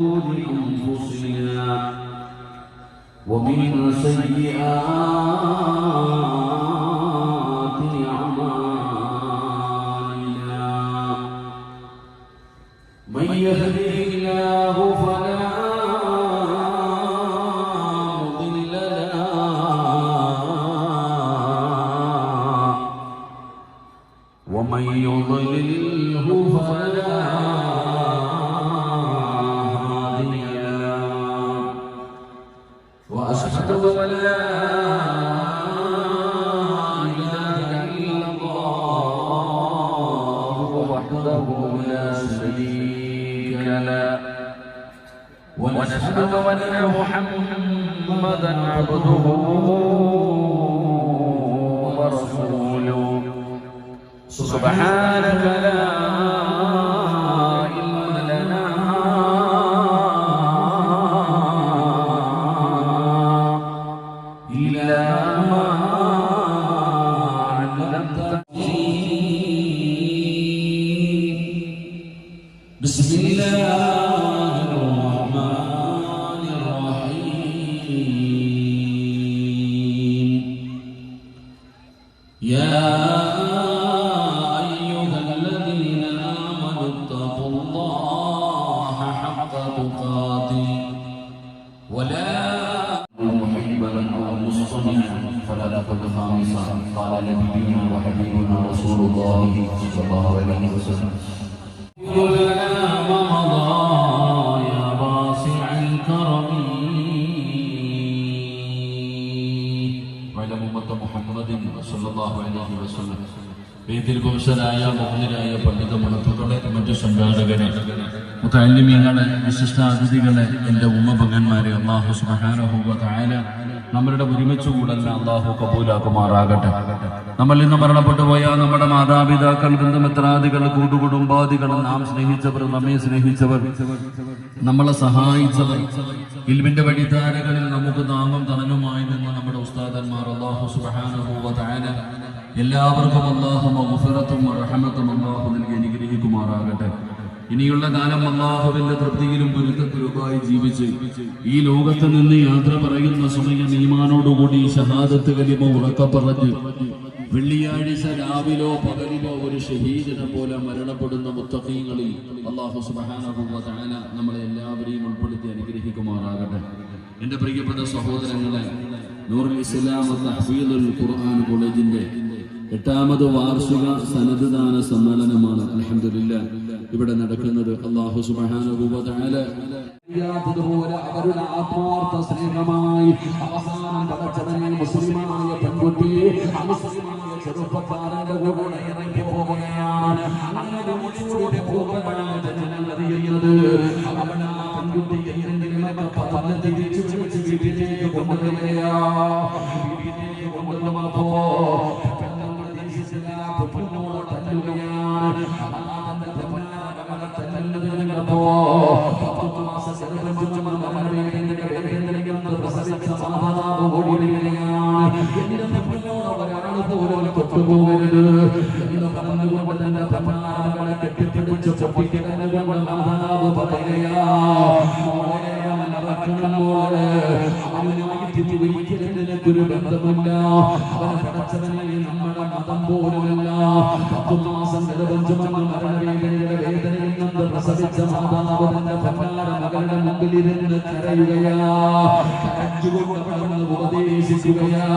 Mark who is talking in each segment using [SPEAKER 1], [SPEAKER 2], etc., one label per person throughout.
[SPEAKER 1] أنفسنا ومن سيئات أعمالنا من يهده الله فلا مضل له ومن يضلله ونشهد ان محمدا عبده ورسوله. سبحانك لا فلا تقل خامسا قال نبينا وحبيبنا رسول الله صلى الله عليه وسلم لنا ومضى يا واسع الكرم وعلى أمة محمد صلى الله عليه وسلم വേദിയിൽ പുരുഷരായ മുഹമ്മദരായ പണ്ഡിത മഹത്തുക്കളെ മറ്റു സംഘാടകരെ മുത്തല്ലിമീങ്ങളെ വിശിഷ്ട അതിഥികളെ എൻ്റെ ഉമ്മപങ്ങന്മാരെ അള്ളാഹു സുബഹാനഹുവ തായാല നമ്മളുടെ ഒരുമിച്ച് കൂടല്ല അള്ളാഹു കബൂലാക്കുമാറാകട്ടെ. നമ്മൾ ഇന്ന് മരണപ്പെട്ടു പോയ നമ്മുടെ മാതാപിതാക്കൾ ബന്ധുമിത്രാദികൾ കൂട്ടുകുടുംബാദികൾ നാം സ്നേഹിച്ചവർ നമ്മെ സ്നേഹിച്ചവർ നമ്മളെ സഹായിച്ചവർ ഇൽമിന്റെ വഴിധാരകളിൽ നമുക്ക് നാമം തണലുമായി നിന്ന നമ്മുടെ ഉസ്താദന്മാർ അള്ളാഹു സുബഹാനഹുവ തായാല എല്ലാവർക്കും അള്ളാഹു മഹുഫിറത്തും റഹമത്തും അള്ളാഹു നൽകി അനുഗ്രഹിക്കുമാറാകട്ടെ. ഇനിയുള്ള കാലം അള്ളാഹുവിന്റെ തൃപ്തിയിലും പൊരുത്തക്കുരുവായി ജീവിച്ച് ഈ ലോകത്ത് നിന്ന് യാത്ര പറയുന്ന സമയം ഈമാനോടുകൂടി ഷഹാദത്ത് കലിമ ഉറക്ക പറഞ്ഞ് വെള്ളിയാഴ്ച രാവിലോ പകലിലോ ഒരു ഷഹീദിനെ പോലെ മരണപ്പെടുന്ന മുത്തഖീങ്ങളിൽ അള്ളാഹു തആല നമ്മളെ എല്ലാവരെയും ഉൾപ്പെടുത്തി അനുഗ്രഹിക്കുമാറാകട്ടെ. എന്റെ പ്രിയപ്പെട്ട സഹോദരങ്ങളെ നൂറുൽ ഇസ്ലാം തഹ്ഫീദുൽ ഖുർആൻ കോളേജിന്റെ എട്ടാമത് വാർഷിക സന്നദ്ധദാന സമ്മേളനമാണ്. അലഹമില്ല ഇവിടെ നടക്കുന്നത് അള്ളാഹു തആല പോലെ അവരുടെ ആത്മാർത്ഥ സ്നേഹമായി അവസാനം പടച്ചതനെ മുസ്ലിമായ പെൺകുട്ടിയെ അമുസ്ലിമായ ചെറുപ്പക്കാരന്റെ കൂടെ ഇറങ്ങി പോവുകയാണ്. അങ്ങനെ പോകുമ്പോഴാണ് ജനങ്ങൾ അറിയുന്നത്. അവിടെ ആ মতো പടച്ചവനെ നമ്മുടെ മതം പോലുമല്ല പത്തു മാസം ഗർഭം ചുമന്ന മരണവേദനയുടെ വേദനയിൽ നിന്ന് പ്രസവിച്ച മാതാവ് തന്റെ പൊന്നാര മകളുടെ മുമ്പിലിരുന്ന് കരയുകയാ കരച്ചുകൊണ്ട് അവളെ ഉപദേശിക്കുകയാ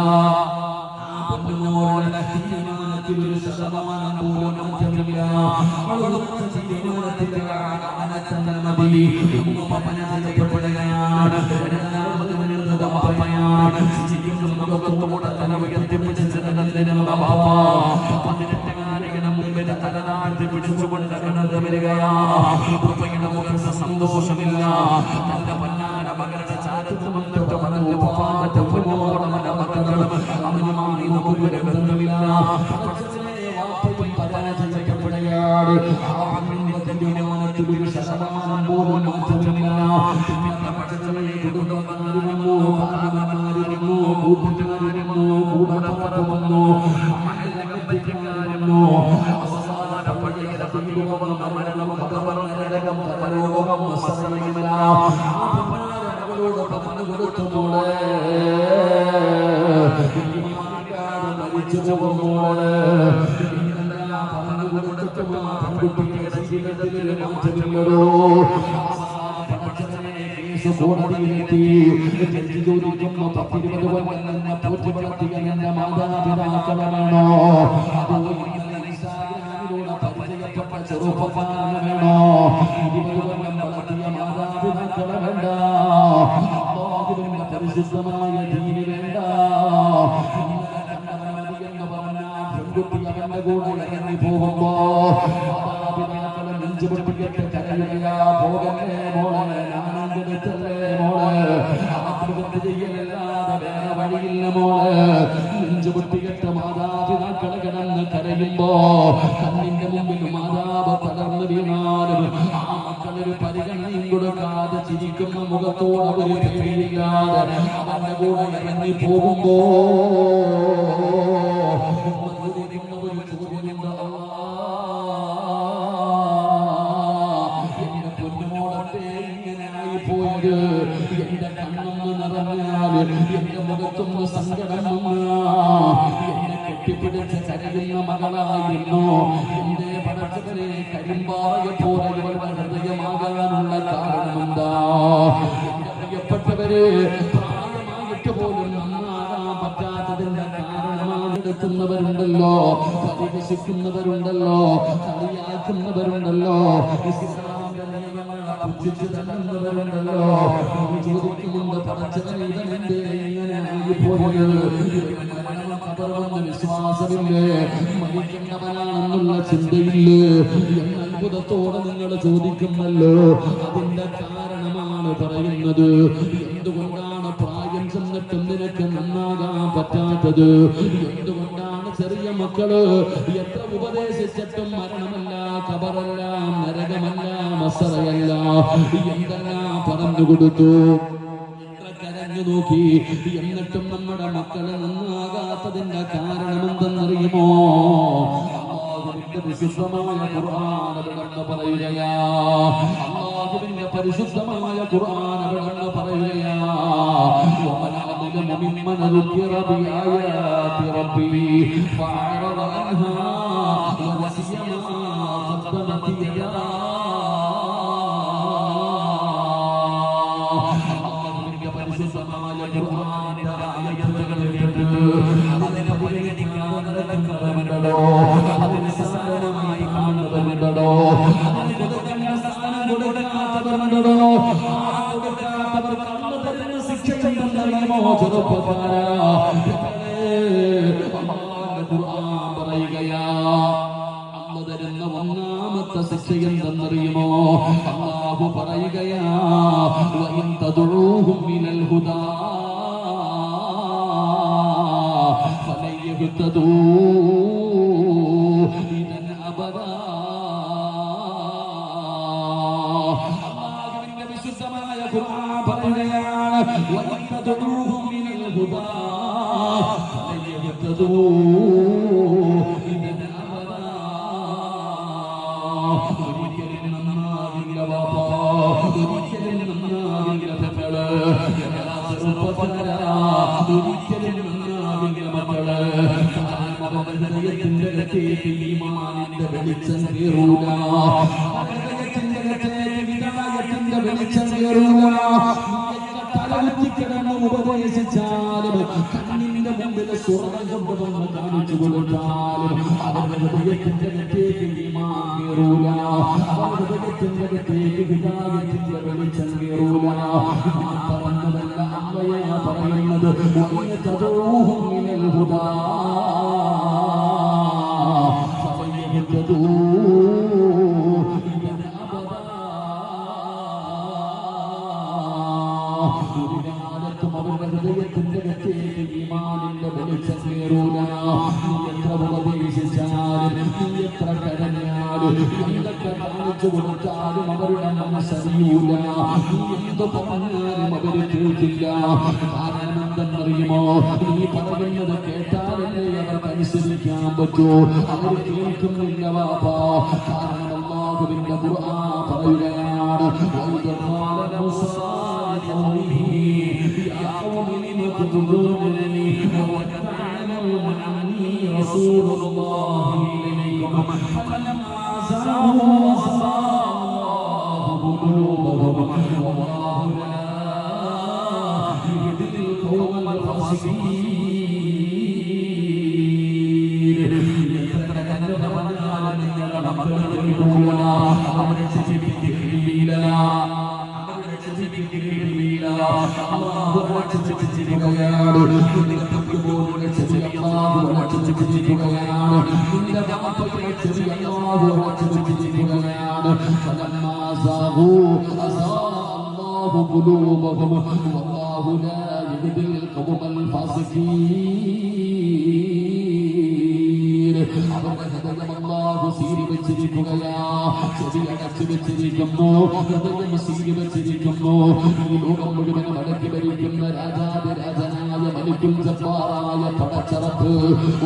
[SPEAKER 1] പൊന്നുമോളുടെ തീരുമാനത്തിൽ ഒരു ശതമാനം പോലും മാറ്റമില്ല തന്നെ മതി പരാജയപ്പെടുകയാണ് അപ്പയാണ് ചിരിക്കുന്ന മുഖത്തോടെ തല ഉയർത്തിപ്പിടിച്ച് നടന്നിരുന്ന ബാബ പതിനെട്ടുകാരിയുടെ മുമ്പിൽ തല താഴ്ത്തി പിടിച്ചുകൊണ്ട് കടന്നു വരികയാ. മുഖത്ത് സന്തോഷമില്ല. തന്റെ പൊന്നാര മകളുടെ ചാരത്ത് വന്നിട്ട് പറഞ്ഞു പോകാത്ത പൊന്നോടമന്റെ മക്കളും അവനുമായി നമുക്കൊരു ബന്ധമില്ല. പരാജയപ്പെടുകയാണ് മകളോട് പറഞ്ഞു പറഞ്ഞു ജീവിതത്തിൽ മാതാപിതാക്കളാണോ. ആത്മഹത്യ ചെയ്യലല്ലാതെ വേറെ വഴിയില്ല മോളെ. നെഞ്ചു പൊട്ടിയിട്ട് മാതാപിതാക്കളെ കിടന്ന് കരയുമ്പോ കണ്ണിന്റെ മുമ്പിൽ മാതാവ് തകർന്നു വീണാലും ആ മക്കളൊരു പരിഗണനയും കൊടുക്കാതെ ചിരിക്കുന്ന മുഖത്തോടെ ഒരു അവന്റെ കൂടെ ഇറങ്ങി പോകുമ്പോ മകളായിരുന്നു. എന്റെ പടച്ചവരെ കരിമ്പായ പോലെ ഇവളുടെ ഹൃദയമാകാനുള്ള കാരണമെന്താ? പ്രിയപ്പെട്ടവര് പ്രായമായിട്ട് പോലും നന്നാകാൻ പറ്റാത്തതിന്റെ കാരണമാണെടുക്കുന്നവരുണ്ടല്ലോ. പരിഹസിക്കുന്നവരുണ്ടല്ലോ കളിയാക്കുന്നവരുണ്ടല്ലോ. പുച്ഛിച്ച് തള്ളുന്നവരുണ്ടല്ലോ ചോദിക്കുന്നുണ്ട് പടച്ചവൻ ഇവനെന്തേ ഇങ്ങനെയായി പോയത് മരണം കബറവെന്ന് വിശ്വാസമില്ലേ? മരിക്കുന്നവനാണെന്നുള്ള ചിന്തയില്ലേ? എന്ന അത്ഭുതത്തോടെ നിങ്ങൾ ചോദിക്കുന്നല്ലോ അതിന്റെ കാരണമാണ് പറയുന്നത്. എന്തുകൊണ്ടാണ് പ്രായം ചെന്നിട്ടും നിനക്ക് നന്നാകാൻ പറ്റാത്തത്? എന്തുകൊണ്ടാണ് ചെറിയ മക്കൾ എത്ര ഉപദേശിച്ചിട്ടും മരണമല്ല കബറല്ല നരകമല്ല മസറയല്ല എന്തെല്ലാം പറഞ്ഞു കൊടുത്തു? എത്ര കരഞ്ഞു നോക്കി എന്നിട്ടും നമ്മുടെ മക്കള് നന്നാകാത്തതിന്റെ കാരണം എന്തെന്നറിയുമോ അള്ളാഹുവിന്റെ വിശുദ്ധമായ ഖുർആൻ അവിടെന്ന് പറയുകയാ അള്ളാഹുവിന്റെ പരിശുദ്ധമായ ഖുർആൻ അവിടെന്ന് പറയുകയാ ومن أظلم ممن ذكر بآيات ربه فأعرض عنها ونسي ما قدمت يداه ഒന്നാമത്തെ ശിക്ഷ എന്തെന്നറിയുമോ അള്ളാഹു പറയുകയാ വഇൻ വെളിച്ചം കയറൂല. വെളിച്ചം കയറൂല. തലകുത്തിക്കിടന്ന് ഉപദേശിച്ചാലും മുമ്പിൽ സ്വർണം കൊണ്ടുവന്ന് കാണിച്ചു കൊടുത്താലും അവരുടെ ഹൃദയത്തിന്റെ അകത്തേക്ക് അവരുടെ ഹൃദയത്തിന്റെ അകത്തേക്ക് വിനായത്തിന്റെ കരഞ്ഞാലും എന്തൊക്കെ കാണിച്ചു കൊടുത്താലും അവരുടെ മനസ്സറിയൂല നീ എന്ത് പറഞ്ഞാലും അവര് കേൾക്കില്ല കാരണം എന്തെന്നറിയുമോ നീ പറയുന്നത് കേട്ടാലല്ലേ അവർക്ക് അനുസരിക്കാൻ പറ്റൂ അവർ കേൾക്കുന്നില്ല വാപ്പാ കാരണം അള്ളാഹുവിന്റെ ഖുർആൻ പറയുകയാണ് പറയുകയാണ് وإذ قال موسى لقومه يا قوم لم تؤذونني وقد تعلمون أني رسول الله إليكم فلما قلوبهم والله لا يهدي القوم الفاسقين വെച്ചിരിക്കുന്നു. ഹൃദയം സീരി വെച്ചിരിക്കുന്നു. ഈ ലോകം മുഴുവൻ മടക്കി ഭരിക്കുന്ന രാജാതിരാജനായ മനുക്കും ജബ്ബാറായ പടച്ചറപ്പ്.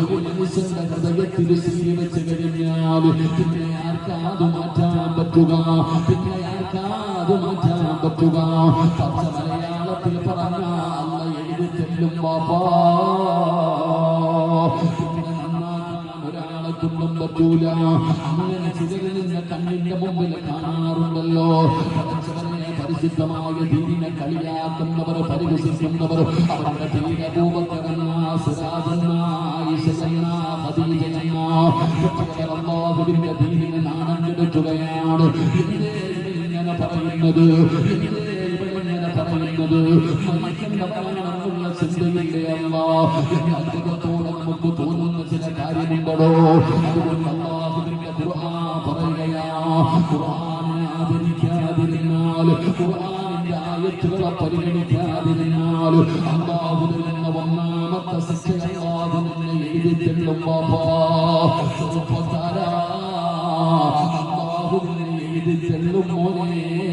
[SPEAKER 1] ഒരു മനുഷ്യന്റെ ഹൃദയത്തിൽ സീരി വെച്ച് കഴിഞ്ഞാൽ പിന്നെ ആർക്കാ അത് മാറ്റാൻ പറ്റുക? പിന്നെ ആർക്കാ അത് മാറ്റാൻ പറ്റുക? പച്ച മലയാളത്തിൽ പറഞ്ഞ അല്ല എഴുതി ചെല്ലും ബാബാ പറ്റൂല. അങ്ങനെ ചിലരിൽ നിന്ന് കണ്ണിന്റെ മുമ്പിൽ കാണാറുണ്ടല്ലോ. പരിശുദ്ധമായ ദീനിനെ കളിയാക്കുന്നവർ പരിഹസിക്കുന്നവർ അവരുടെ അല്ലാഹുവിന്റെ ദീനിനെ നാണം കെടുത്തുകയാണ് എന്തേ പറയുന്നത് ഇവരിങ്ങനെ പറയുന്നത്. മനുഷ്യന്റെ ചിന്തയില്ലേ അല്ല അത്ഭുതത്തോടെ നമുക്ക് തോന്നുന്ന ചില കാര്യമുണ്ടോ? അതുകൊണ്ട് അള്ളാഹുവിന്റെ ഖുർആനിന്റെ ആയത്തുകളെ മോനെ.